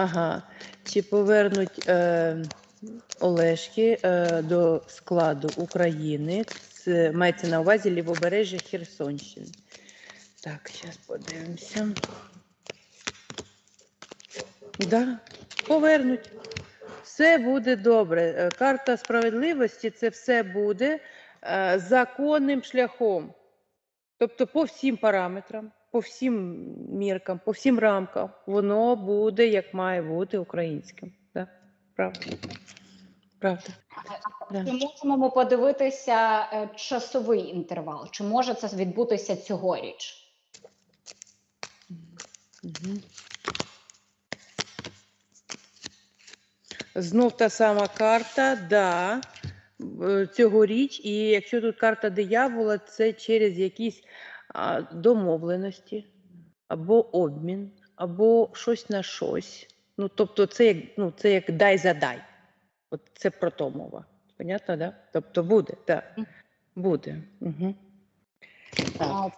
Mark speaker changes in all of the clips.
Speaker 1: Ага. Чи повернуть е, Олешки е, до складу України? Це мається на увазі лівобережжя Херсонщини. Так, зараз подивимося. Да, повернуть. Все буде добре. Е, Карта справедливості це все буде е, законним шляхом. Тобто по всім параметрам, по всім міркам, по всім рамкам, воно буде як має бути українським. Да? Правда. Правда. Да.
Speaker 2: Чи можемо ми подивитися е, часовий інтервал? Чи може це відбутися цьогоріч?
Speaker 1: Знов та сама карта, да, е, цьогоріч. І якщо тут карта диявола, це через якісь домовленості, або обмін, або щось на щось. Ну, тобто, це як, ну, це як дай задай. От це про то мова. Понятно, да? Тобто буде, так. Буде. Угу. Так.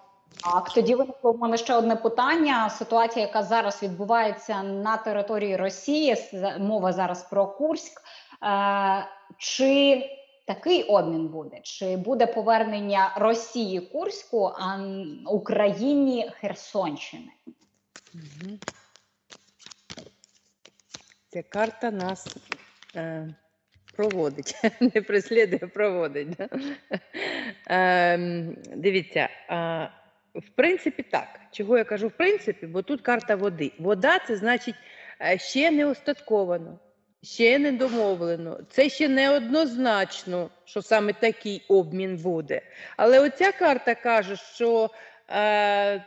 Speaker 2: Так, тоді виникло в мене ще одне питання. Ситуація, яка зараз відбувається на території Росії, мова зараз про Курськ. Е, чи такий обмін буде? Чи буде повернення Росії Курську, а Україні Херсонщини?
Speaker 1: Ця карта нас е, проводить, не преслідує, а проводить. Ем, дивіться, а, в принципі, так. Чого я кажу в принципі, бо тут карта води. Вода це значить е, ще не остатковано, ще не домовлено. Це ще не однозначно, що саме такий обмін буде. Але оця карта каже, що е,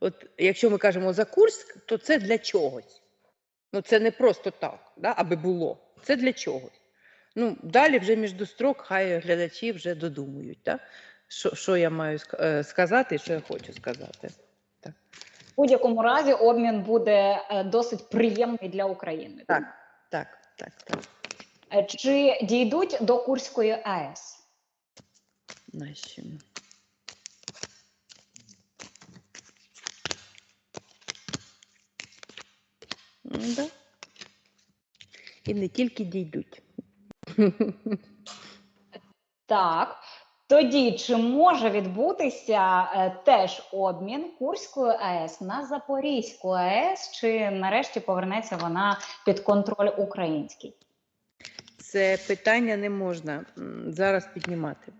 Speaker 1: от, якщо ми кажемо за Курськ, то це для чогось. Ну, це не просто так, да, аби було. Це для чогось. Ну, далі вже між строк хай глядачі вже додумують, да? що, що я маю е, сказати і що я хочу сказати.
Speaker 2: В будь-якому разі обмін буде е, досить приємний для України.
Speaker 1: Так, так, так, так.
Speaker 2: Е, Чи дійдуть до Курської АЕС?
Speaker 1: Наші. Да. І не тільки дійдуть.
Speaker 2: Так. Тоді чи може відбутися е, теж обмін Курської АЕС на Запорізьку АЕС, чи нарешті повернеться вона під контроль український?
Speaker 1: Це питання не можна зараз піднімати.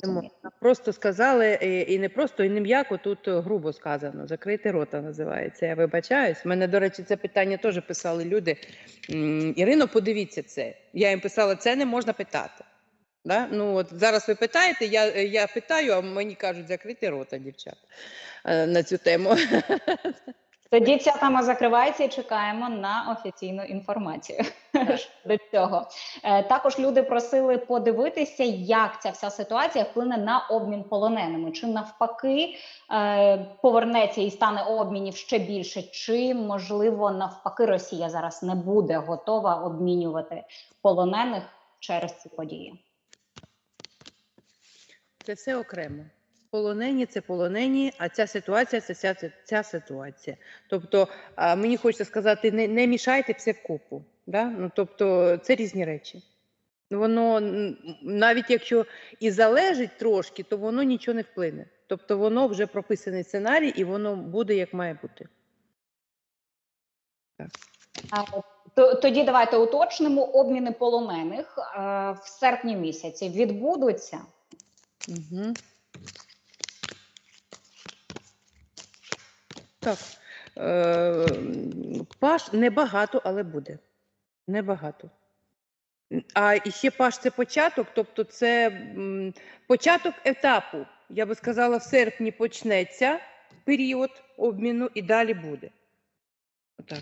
Speaker 2: Це
Speaker 1: можна. Просто сказали, і, і не просто, і не м'яко, тут е, грубо сказано. Закрити рота називається. Я вибачаюсь. Мене, до речі, це питання теж писали люди. Ірино, подивіться це. Я їм писала, це не можна питати. Да? Ну, от зараз ви питаєте, я, я питаю, а мені кажуть, закрити рота, дівчат, е, на цю тему.
Speaker 2: Тоді ця тема закривається і чекаємо на офіційну інформацію щодо цього. Е, Також люди просили подивитися, як ця вся ситуація вплине на обмін полоненими. Чи навпаки е, повернеться і стане обмінів ще більше, чи можливо навпаки Росія зараз не буде готова обмінювати полонених через ці події?
Speaker 1: Це все окремо. Полонені це полонені, а ця ситуація це ця, ця, ситуація. Тобто, мені хочеться сказати, не, не мішайте все в купу. Да? Ну, тобто, це різні речі. Воно навіть якщо і залежить трошки, то воно нічого не вплине. Тобто воно вже прописаний сценарій, і воно буде як має бути.
Speaker 2: То- Тоді давайте уточнимо обміни полонених в серпні місяці відбудуться.
Speaker 1: Угу. Так. Е, паш небагато, але буде. Небагато. А і ще паш це початок, тобто це м, початок етапу. Я би сказала, в серпні почнеться період обміну і далі буде. Отак.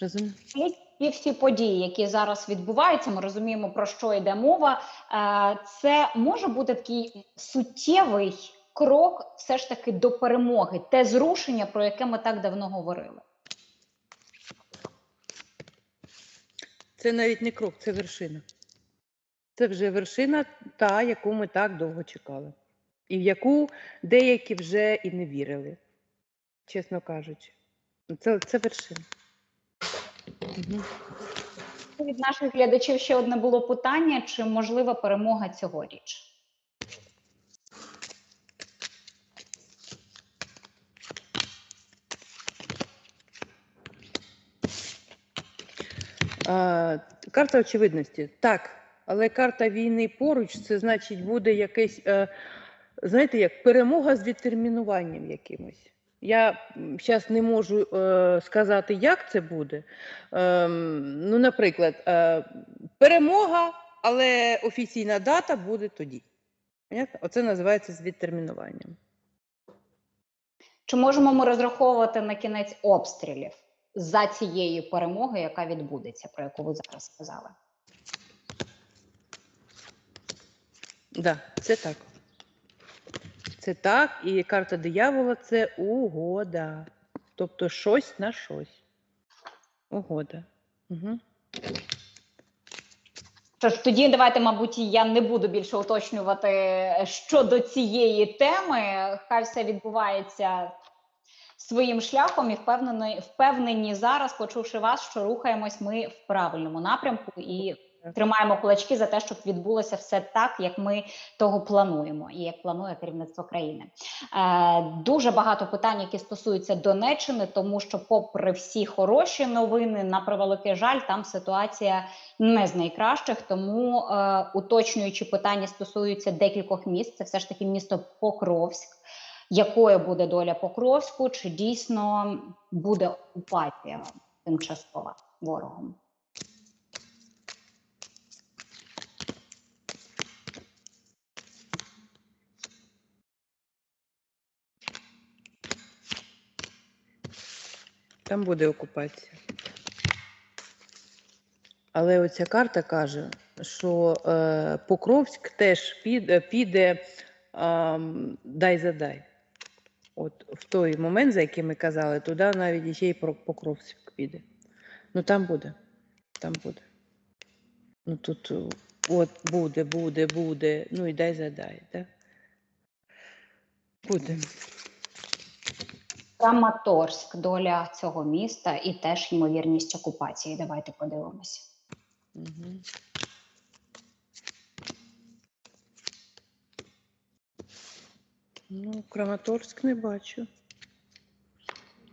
Speaker 1: Розумію?
Speaker 2: І всі події, які зараз відбуваються, ми розуміємо про що йде мова. Е, Це може бути такий суттєвий крок, все ж таки до перемоги, те зрушення, про яке ми так давно говорили.
Speaker 1: Це навіть не крок, це вершина. Це вже вершина, та, яку ми так довго чекали. І в яку деякі вже і не вірили, чесно кажучи. Це, це вершина. Угу.
Speaker 2: Від наших глядачів ще одне було питання: чи можлива перемога цьогоріч?
Speaker 1: А, карта очевидності. Так, але карта війни поруч, це значить буде якесь, е, знаєте, як перемога з відтермінуванням якимось. Я зараз не можу е, сказати, як це буде. Ем, ну, наприклад, е, перемога, але офіційна дата буде тоді. Понятно? Оце називається з відтермінуванням.
Speaker 2: Чи можемо ми розраховувати на кінець обстрілів за цією перемогою, яка відбудеться, про яку ви зараз сказали?
Speaker 1: Да, це так. Це так, і карта диявола це угода. Тобто щось на щось. Угода. Угу.
Speaker 2: Що ж, тоді давайте, мабуть, я не буду більше уточнювати щодо цієї теми. Хай все відбувається своїм шляхом і впевнені, впевнені зараз, почувши вас, що рухаємось ми в правильному напрямку і тримаємо кулачки за те, щоб відбулося все так, як ми того плануємо, і як планує керівництво країни. Е, дуже багато питань, які стосуються Донеччини, тому що, попри всі хороші новини, на превеликий жаль, там ситуація не з найкращих. Тому е, уточнюючи питання стосуються декількох міст. Це все ж таки місто Покровськ. Якою буде доля Покровську? Чи дійсно буде окупація тимчасова ворогом?
Speaker 1: Там буде окупація. Але оця карта каже, що е, Покровськ теж піде, піде ам, дай задай. От в той момент, за який ми казали, туди навіть ще й Покровськ піде. Ну там буде. Там буде. Ну тут е, от буде, буде, буде. Ну і дай задай. Да? Буде.
Speaker 2: Краматорськ, доля цього міста і теж ймовірність окупації. Давайте подивимося.
Speaker 1: Угу. Ну, Краматорськ не бачу.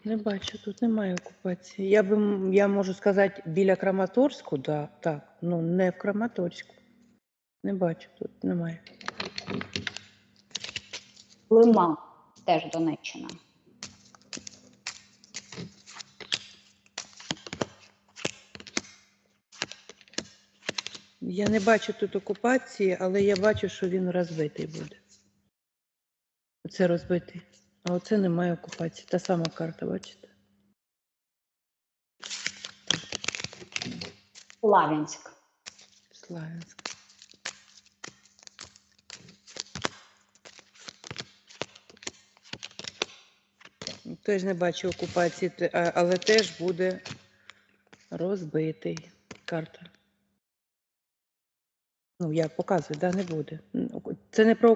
Speaker 1: Не бачу, тут немає окупації. Я би я можу сказати біля Краматорську, да, так, ну не в Краматорську. Не бачу, тут немає.
Speaker 2: Лиман, теж Донеччина.
Speaker 1: Я не бачу тут окупації, але я бачу, що він розбитий буде. Оце розбитий. А оце немає окупації. Та сама карта, бачите?
Speaker 2: Славянськ.
Speaker 1: Славянськ. Теж не бачу окупації, але теж буде розбитий карта. Ну, я показую, да, не буде. Це не про